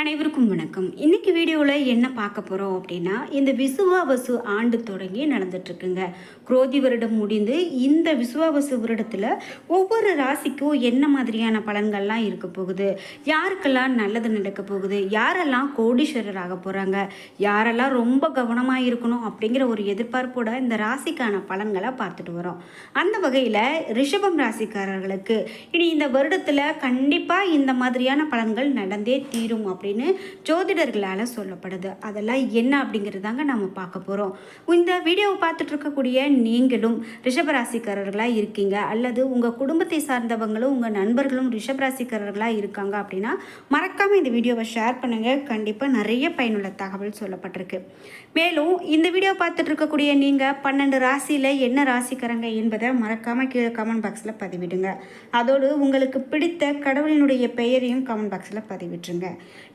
அனைவருக்கும் வணக்கம். இன்றைக்கி வீடியோவில் என்ன பார்க்க போகிறோம் அப்படின்னா இந்த விசுவாவசு ஆண்டு தொடங்கி நடந்துட்டுருக்குங்க. குரோதி வருடம் முடிந்து இந்த விசுவாவசு வருடத்தில் ஒவ்வொரு ராசிக்கும் என்ன மாதிரியான பலன்கள்லாம் இருக்க போகுது? யாருக்கெல்லாம் நல்லது நடக்க போகுது? யாரெல்லாம் கோடீஸ்வரர் ஆக போகிறாங்க யாரெல்லாம் ரொம்ப கவனமாக இருக்கணும் அப்படிங்கிற ஒரு எதிர்பார்ப்போட இந்த ராசிக்கான பலன்களை பார்த்துட்டு வரோம். அந்த வகையில் ரிஷபம் ராசிக்காரர்களுக்கு இனி இந்த வருடத்தில் கண்டிப்பாக இந்த மாதிரியான பலன்கள் நடந்தே தீரும் அப்படி அப்படின்னு ஜோதிடர்களால் சொல்லப்படுது. அதெல்லாம் என்ன அப்படிங்கிறதாங்க நம்ம பார்க்க போகிறோம் இந்த வீடியோவை பார்த்துட்டு இருக்கக்கூடிய நீங்களும் ரிஷபராசிக்காரர்களாக இருக்கீங்க. அல்லது உங்கள் குடும்பத்தை சார்ந்தவங்களும் உங்கள் நண்பர்களும் ரிஷபராசிக்காரர்களாக இருக்காங்க அப்படின்னா மறக்காமல் இந்த வீடியோவை ஷேர் பண்ணுங்கள் கண்டிப்பாக நிறைய பயனுள்ள தகவல் சொல்லப்பட்டிருக்கு. மேலும் இந்த வீடியோ பார்த்துட்டு இருக்கக்கூடிய நீங்கள் பன்னெண்டு ராசியில் என்ன ராசிக்காரங்க என்பதை மறக்காமல் கீழே கமெண்ட் பாக்ஸில் பதிவிடுங்க. அதோடு உங்களுக்கு பிடித்த கடவுளினுடைய பெயரையும் கமெண்ட் பாக்ஸில் பதிவிட்டுருங்க.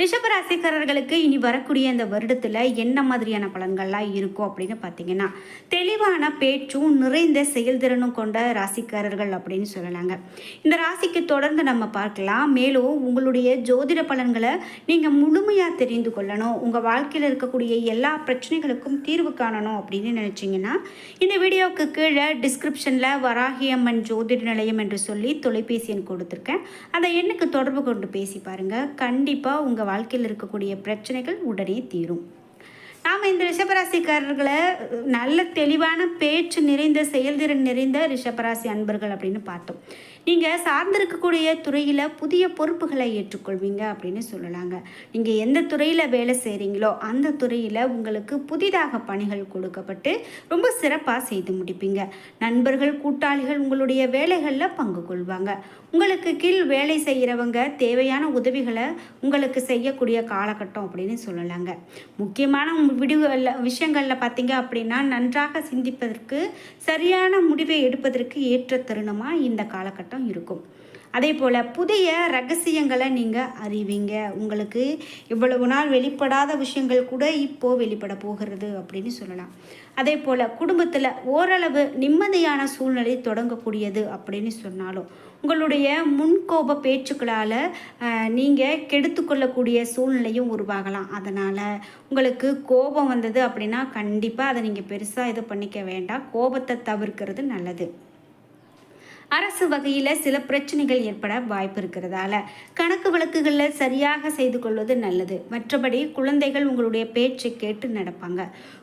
ரிஷபராசிக்காரர்களுக்கு இனி வரக்கூடிய இந்த வருடத்தில் என்ன மாதிரியான பலன்கள்லாம் இருக்கும் அப்படின்னு பார்த்தீங்கன்னா தெளிவான பேச்சும் நிறைந்த செயல்திறனும் கொண்ட ராசிக்காரர்கள் அப்படின்னு சொல்லலாங்க. இந்த ராசிக்கு தொடர்ந்து நம்ம பார்க்கலாம். மேலும் உங்களுடைய ஜோதிட பலன்களை நீங்கள் முழுமையாக தெரிந்து கொள்ளணும். உங்கள் வாழ்க்கையில் இருக்கக்கூடிய எல்லா பிரச்சனைகளுக்கும் தீர்வு காணணும் அப்படின்னு நினச்சிங்கன்னா இந்த வீடியோவுக்கு கீழே டிஸ்கிரிப்ஷனில் வராகியம்மன் ஜோதிட நிலையம் என்று சொல்லி தொலைபேசி எண் கொடுத்துருக்கேன். அந்த எண்ணுக்கு தொடர்பு கொண்டு பேசி பாருங்கள் கண்டிப்பாக உங்கள் வாழ்க்கையில் இருக்கக்கூடிய பிரச்சனைகள் உடனே தீரும். நாம் இந்த ரிஷபராசிக்காரர்களை நல்ல தெளிவான பேச்சு நிறைந்த செயல்திறன் நிறைந்த ரிஷபராசி அன்பர்கள் அப்படின்னு பார்த்தோம். நீங்கள் சார்ந்திருக்கக்கூடிய துறையில் புதிய பொறுப்புகளை ஏற்றுக்கொள்வீங்க அப்படின்னு சொல்லலாங்க. நீங்கள் எந்த துறையில் வேலை செய்கிறீங்களோ அந்த துறையில் உங்களுக்கு புதிதாக பணிகள் கொடுக்கப்பட்டு ரொம்ப சிறப்பாக செய்து முடிப்பீங்க. நண்பர்கள் கூட்டாளிகள் உங்களுடைய வேலைகளில் பங்கு கொள்வாங்க. உங்களுக்கு கீழ் வேலை செய்கிறவங்க தேவையான உதவிகளை உங்களுக்கு செய்யக்கூடிய காலகட்டம் அப்படின்னு சொல்லலாங்க. முக்கியமான விடுகளில் விஷயங்களில் பார்த்தீங்க அப்படின்னா நன்றாக சிந்திப்பதற்கு சரியான முடிவை எடுப்பதற்கு ஏற்ற தருணமாக இந்த காலகட்டம் இருக்கும். அதே போல் புதிய ரகசியங்களை நீங்கள் அறிவீங்க. உங்களுக்கு இவ்வளவு நாள் வெளிப்படாத விஷயங்கள் கூட இப்போது வெளிப்பட போகிறது அப்படின்னு சொல்லலாம். அதே போல் குடும்பத்தில் ஓரளவு நிம்மதியான சூழ்நிலை தொடங்கக்கூடியது அப்படின்னு சொன்னாலும் உங்களுடைய முன்கோப பேச்சுக்களால் நீங்கள் கெடுத்துக்கொள்ளக்கூடிய சூழ்நிலையும் உருவாகலாம். அதனால் உங்களுக்கு கோபம் வந்தது அப்படின்னா கண்டிப்பாக அதை நீங்கள் பெருசாக இது பண்ணிக்க வேண்டாம். கோபத்தை தவிர்க்கிறது நல்லது. அரசு வகையில் சில பிரச்சனைகள் ஏற்பட வாய்ப்பு இருக்கிறதால கணக்கு வழக்குகளில் சரியாக செய்து கொள்வது நல்லது. மற்றபடி குழந்தைகள் உங்களுடைய பேச்சை கேட்டு நடப்பாங்க.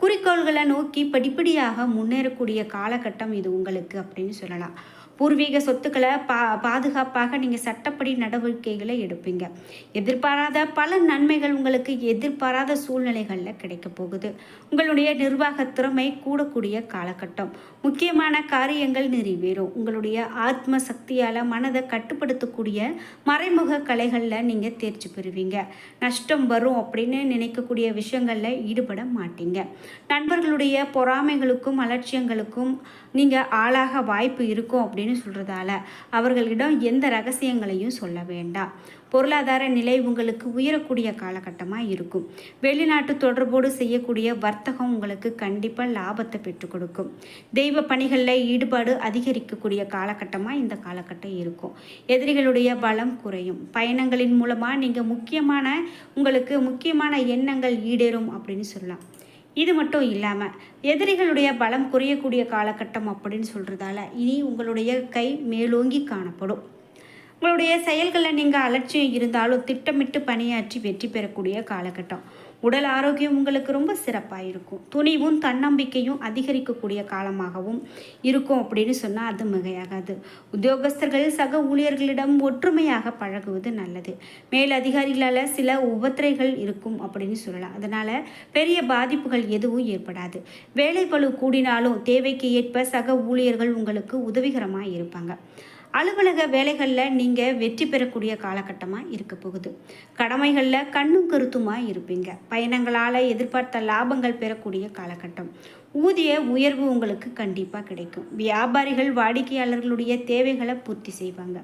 குறிக்கோள்களை நோக்கி படிப்படியாக முன்னேறக்கூடிய காலகட்டம் இது உங்களுக்கு அப்படின்னு சொல்லலாம். பூர்வீக சொத்துக்களை பா பாதுகாப்பாக நீங்கள் சட்டப்படி நடவடிக்கைகளை எடுப்பீங்க. எதிர்பாராத பல நன்மைகள் உங்களுக்கு எதிர்பாராத சூழ்நிலைகளில் கிடைக்க போகுது. உங்களுடைய நிர்வாக திறமை கூடக்கூடிய காலகட்டம். முக்கியமான காரியங்கள் நிறைவேறும். உங்களுடைய ஆத்ம சக்தியால் மனதை கட்டுப்படுத்தக்கூடிய மறைமுக கலைகளில் நீங்கள் தேர்ச்சி பெறுவீங்க. நஷ்டம் வரும் அப்படின்னு நினைக்கக்கூடிய விஷயங்களில் ஈடுபட மாட்டீங்க. நண்பர்களுடைய பொறாமைகளுக்கும் அலட்சியங்களுக்கும் நீங்கள் ஆளாக வாய்ப்பு இருக்கும் அப்படின்னு சொல்கிறதால அவர்களிடம் எந்த ரகசியங்களையும் சொல்ல வேண்டாம். பொருளாதார நிலை உங்களுக்கு உயரக்கூடிய காலகட்டமாக இருக்கும். வெளிநாட்டு தொடர்போடு செய்யக்கூடிய வர்த்தகம் உங்களுக்கு கண்டிப்பாக லாபத்தை பெற்றுக் கொடுக்கும். தெய்வ பணிகளில் ஈடுபாடு அதிகரிக்கக்கூடிய காலகட்டமாக இந்த காலகட்டம் இருக்கும். எதிரிகளுடைய பலம் குறையும். பயணங்களின் மூலமாக நீங்கள் முக்கியமான உங்களுக்கு முக்கியமான எண்ணங்கள் ஈடேறும் அப்படின்னு சொல்லலாம். இது மட்டும் இல்லாமல் எதிரிகளுடைய பலம் குறையக்கூடிய காலகட்டம் அப்படின்னு சொல்கிறதால இனி உங்களுடைய கை மேலோங்கி காணப்படும். உங்களுடைய செயல்களில் நீங்கள் அலட்சியம் இருந்தாலும் திட்டமிட்டு பணியாற்றி வெற்றி பெறக்கூடிய காலகட்டம். உடல் ஆரோக்கியம் உங்களுக்கு ரொம்ப சிறப்பாக இருக்கும். துணிவும் தன்னம்பிக்கையும் அதிகரிக்கக்கூடிய காலமாகவும் இருக்கும் அப்படின்னு சொன்னால் அது மிகையாகாது. உத்தியோகஸ்தர்கள் சக ஊழியர்களிடம் ஒற்றுமையாக பழகுவது நல்லது. மேல் அதிகாரிகளால் சில உபத்திரைகள் இருக்கும் அப்படின்னு சொல்லலாம். அதனால் பெரிய பாதிப்புகள் எதுவும் ஏற்படாது. வேலை பழு கூடினாலும் தேவைக்கு ஏற்ப சக ஊழியர்கள் உங்களுக்கு உதவிகரமாக இருப்பாங்க. அலுவலக வேலைகளில் நீங்கள் வெற்றி பெறக்கூடிய காலகட்டமாக இருக்க போகுது. கடமைகளில் கண்ணும் கருத்துமாக இருப்பீங்க. பயணங்களால் எதிர்பார்த்த லாபங்கள் பெறக்கூடிய காலகட்டம். ஊதிய உயர்வு உங்களுக்கு கண்டிப்பாக கிடைக்கும். வியாபாரிகள் வாடிக்கையாளர்களுடைய தேவைகளை பூர்த்தி செய்வாங்க.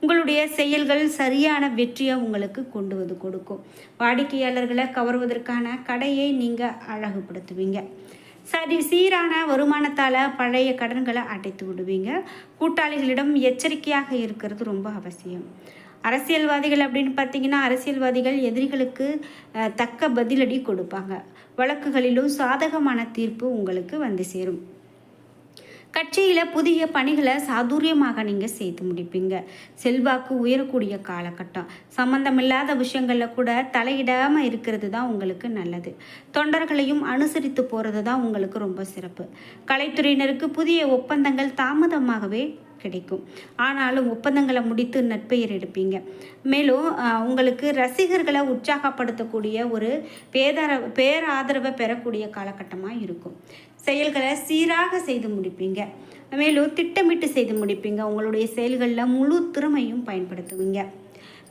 உங்களுடைய செயல்கள் சரியான வெற்றியை உங்களுக்கு கொண்டு வந்து கொடுக்கும். வாடிக்கையாளர்களை கவர்வதற்கான கடையை நீங்கள் அழகுபடுத்துவீங்க. சரி சீரான வருமானத்தால் பழைய கடன்களை அடைத்து விடுவீங்க. கூட்டாளிகளிடம் எச்சரிக்கையாக இருக்கிறது ரொம்ப அவசியம். அரசியல்வாதிகள் அப்படின்னு பார்த்தீங்கன்னா அரசியல்வாதிகள் எதிரிகளுக்கு தக்க பதிலடி கொடுப்பாங்க. வழக்குகளிலும் சாதகமான தீர்ப்பு உங்களுக்கு வந்து சேரும். கட்சியில் புதிய பணிகளை சாதுரியமாக நீங்கள் செய்து முடிப்பீங்க. செல்வாக்கு உயரக்கூடிய காலகட்டம். சம்பந்தமில்லாத விஷயங்களில் கூட தலையிடாமல் இருக்கிறது தான் உங்களுக்கு நல்லது. தொண்டர்களையும் அனுசரித்து போகிறது தான் உங்களுக்கு ரொம்ப சிறப்பு. கலைத்துறையினருக்கு புதிய ஒப்பந்தங்கள் தாமதமாகவே கிடைக்கும். ஆனாலும் ஒப்பந்தங்களை முடித்து நட்பெயர் எடுப்பீங்க. மேலும் உங்களுக்கு ரசிகர்களை உற்சாகப்படுத்தக்கூடிய ஒரு பேதர பேராதரவை பெறக்கூடிய காலகட்டமாக இருக்கும். செயல்களை சீராக செய்து முடிப்பீங்க. மேலும் திட்டமிட்டு செய்து முடிப்பீங்க. உங்களுடைய செயல்களில் முழு திறமையும் பயன்படுத்துவீங்க.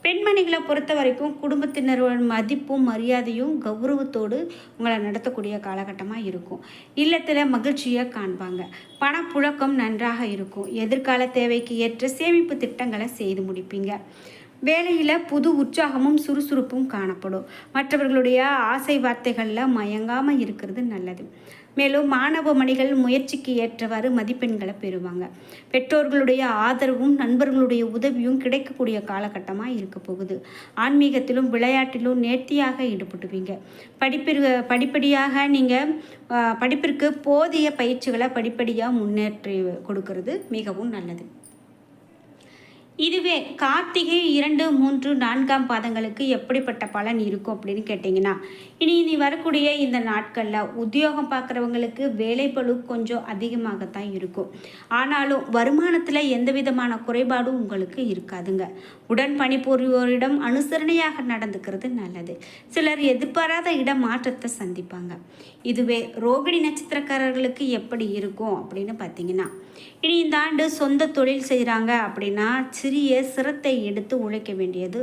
பெண்மணிகளை பொறுத்த வரைக்கும் குடும்பத்தினரோட மதிப்பும் மரியாதையும் கௌரவத்தோடு உங்களை நடத்தக்கூடிய காலகட்டமாக இருக்கும். இல்லத்தில் மகிழ்ச்சியை காண்பாங்க. பணப்புழக்கம் நன்றாக இருக்கும். எதிர்கால தேவைக்கு ஏற்ற சேமிப்பு திட்டங்களை செய்து முடிப்பீங்க. வேலையில் புது உற்சாகமும் சுறுசுறுப்பும் காணப்படும். மற்றவர்களுடைய ஆசை வார்த்தைகளில் மயங்காமல் இருக்கிறது நல்லது. மேலும் மாணவ மணிகள் முயற்சிக்கு ஏற்றவாறு மதிப்பெண்களை பெறுவாங்க. பெற்றோர்களுடைய ஆதரவும் நண்பர்களுடைய உதவியும் கிடைக்கக்கூடிய காலகட்டமாக இருக்க போகுது. ஆன்மீகத்திலும் விளையாட்டிலும் நேர்த்தியாக ஈடுபட்டுவீங்க. படிப்பிற்கு படிப்படியாக நீங்கள் படிப்பிற்கு போதிய பயிற்சிகளை படிப்படியாக முன்னேற்றி கொடுக்கறது மிகவும் நல்லது. இதுவே கார்த்திகை இரண்டு மூன்று நான்காம் பாதங்களுக்கு எப்படிப்பட்ட பலன் இருக்கும் அப்படின்னு கேட்டிங்கன்னா இனி இனி வரக்கூடிய இந்த நாட்களில் உத்தியோகம் பார்க்குறவங்களுக்கு வேலைப்பழு கொஞ்சம் அதிகமாகத்தான் இருக்கும். ஆனாலும் வருமானத்தில் எந்த விதமான குறைபாடும் உங்களுக்கு இருக்காதுங்க. உடன் பணிபுரிவோரிடம் அனுசரணையாக நடந்துக்கிறது நல்லது. சிலர் எதிர்பாராத இடம் மாற்றத்தை சந்திப்பாங்க. இதுவே ரோகிணி நட்சத்திரக்காரர்களுக்கு எப்படி இருக்கும் அப்படின்னு பார்த்தீங்கன்னா இனி இந்த ஆண்டு சொந்த தொழில் செய்கிறாங்க அப்படின்னா சிறிய சிரத்தை எடுத்து உழைக்க வேண்டியது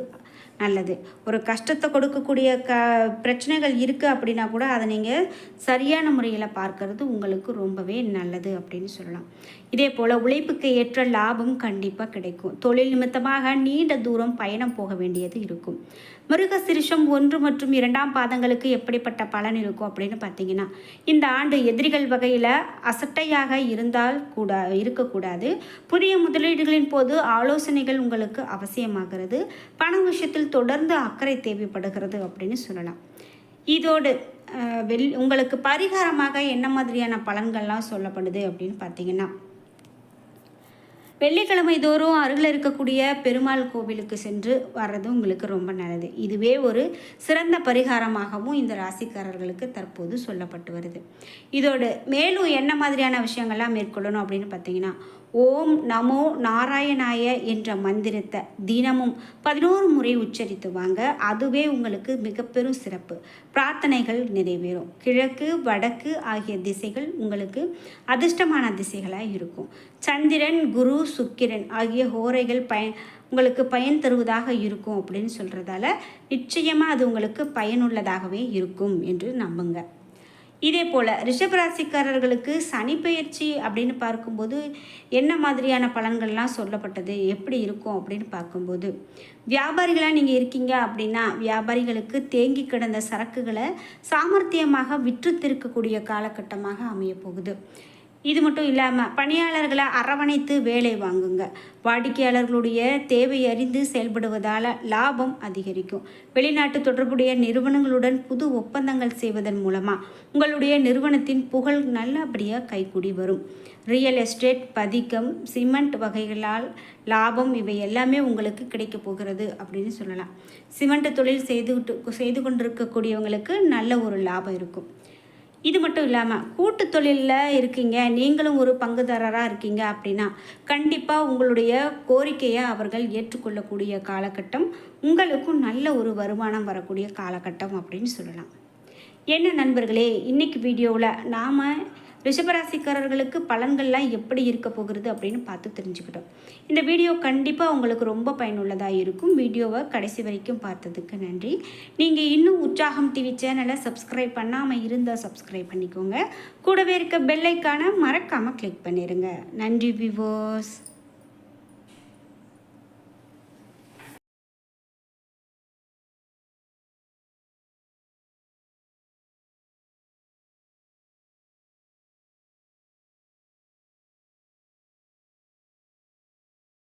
நல்லது. ஒரு கஷ்டத்தை கொடுக்கக்கூடிய க பிரச்சனைகள் இருக்குது அப்படின்னா கூட அதை நீங்கள் சரியான முறையில் பார்க்கறது உங்களுக்கு ரொம்பவே நல்லது அப்படின்னு சொல்லலாம். இதே போல் உழைப்புக்கு ஏற்ற லாபம் கண்டிப்பாக கிடைக்கும். தொழில் நிமித்தமாக நீண்ட தூரம் பயணம் போக வேண்டியது இருக்கும். மிருக சிறுஷம் ஒன்று மற்றும் இரண்டாம் பாதங்களுக்கு எப்படிப்பட்ட பலன் இருக்கும் அப்படின்னு பார்த்தீங்கன்னா இந்த ஆண்டு எதிரிகள் வகையில் அசட்டையாக இருந்தால் கூட இருக்கக்கூடாது. புதிய முதலீடுகளின் போது ஆலோசனைகள் உங்களுக்கு அவசியமாகிறது. பண விஷயத்தில் தொடர்ந்து அக்கறை தேவைப்படுகிறது அப்படின்னு சொல்லலாம். இதோடு வெள் உங்களுக்கு பரிகாரமாக என்ன மாதிரியான பலன்கள்லாம் சொல்லப்படுது அப்படின்னு பார்த்தீங்கன்னா வெள்ளிக்கிழமை தோறும் அருகில் இருக்கக்கூடிய பெருமாள் கோவிலுக்கு சென்று வர்றது உங்களுக்கு ரொம்ப நல்லது. இதுவே ஒரு சிறந்த பரிகாரமாகவும் இந்த ராசிக்காரர்களுக்கு தற்போது சொல்லப்பட்டு வருது. இதோடு மேலும் என்ன மாதிரியான விஷயங்கள்லாம் மேற்கொள்ளணும் அப்படின்னு பார்த்தீங்கன்னா ஓம் நமோ நாராயணாய என்ற மந்திரத்தை தினமும் பதினோரு முறை உச்சரித்து வாங்க. அதுவே உங்களுக்கு மிக பெரும் சிறப்பு. பிரார்த்தனைகள் நிறைவேறும். கிழக்கு வடக்கு ஆகிய திசைகள் உங்களுக்கு அதிர்ஷ்டமான திசைகளாக இருக்கும். சந்திரன் குரு சுக்கிரன் ஆகிய ஹோரைகள் பயன் உங்களுக்கு பயன் தருவதாக இருக்கும் அப்படின்னு சொல்கிறதால நிச்சயமாக அது உங்களுக்கு பயனுள்ளதாகவே இருக்கும் என்று நம்புங்க. இதே போல் ரிஷபராசிக்காரர்களுக்கு சனி பயிற்சி அப்படின்னு பார்க்கும்போது என்ன மாதிரியான பலன்கள்லாம் சொல்லப்பட்டது? எப்படி இருக்கும் அப்படின்னு பார்க்கும்போது வியாபாரிகளாக நீங்கள் இருக்கீங்க அப்படின்னா வியாபாரிகளுக்கு தேங்கி கிடந்த சரக்குகளை சாமர்த்தியமாக விற்று திருக்கக்கூடிய காலகட்டமாக அமைய போகுது இது மட்டும் இல்லாமல் பணியாளர்களை அரவணைத்து வேலை வாங்குங்க. வாடிக்கையாளர்களுடைய தேவை அறிந்து செயல்படுவதால் லாபம் அதிகரிக்கும். வெளிநாட்டு தொடர்புடைய நிறுவனங்களுடன் புது ஒப்பந்தங்கள் செய்வதன் மூலமாக உங்களுடைய நிறுவனத்தின் புகழ் நல்லபடியாக கைக்கூடி வரும். ரியல் எஸ்டேட் பதிக்கம் சிமெண்ட் வகைகளால் லாபம் இவை எல்லாமே உங்களுக்கு கிடைக்க போகிறது அப்படின்னு சொல்லலாம். சிமெண்ட் தொழில் செய்து செய்து கொண்டிருக்கக்கூடியவங்களுக்கு நல்ல ஒரு லாபம் இருக்கும். இது மட்டும் இல்லாமல் கூட்டு தொழிலில் இருக்கீங்க நீங்களும் ஒரு பங்குதாரராக இருக்கீங்க அப்படின்னா கண்டிப்பாக உங்களுடைய கோரிக்கையை அவர்கள் ஏற்றுக்கொள்ளக்கூடிய காலகட்டம் உங்களுக்கும் நல்ல ஒரு வருமானம் வரக்கூடிய காலகட்டம் அப்படின்னு சொல்லலாம். என்ன நண்பர்களே இன்றைக்கி வீடியோவில் நாம் ரிஷபராசிக்காரர்களுக்கு பலன்கள்லாம் எப்படி இருக்க போகிறது அப்படின்னு பார்த்து தெரிஞ்சுக்கிட்டோம். இந்த வீடியோ கண்டிப்பாக உங்களுக்கு ரொம்ப பயனுள்ளதாக இருக்கும். வீடியோவை கடைசி வரைக்கும் பார்த்ததுக்கு நன்றி. நீங்கள் இன்னும் உற்சாகம் டிவி சேனலை சப்ஸ்கிரைப் பண்ணாமல் இருந்தால் சப்ஸ்கிரைப் பண்ணிக்கோங்க. கூடவே இருக்க பெல்லைக்கான மறக்காமல் கிளிக் பண்ணிடுங்க நன்றி விவோஸ்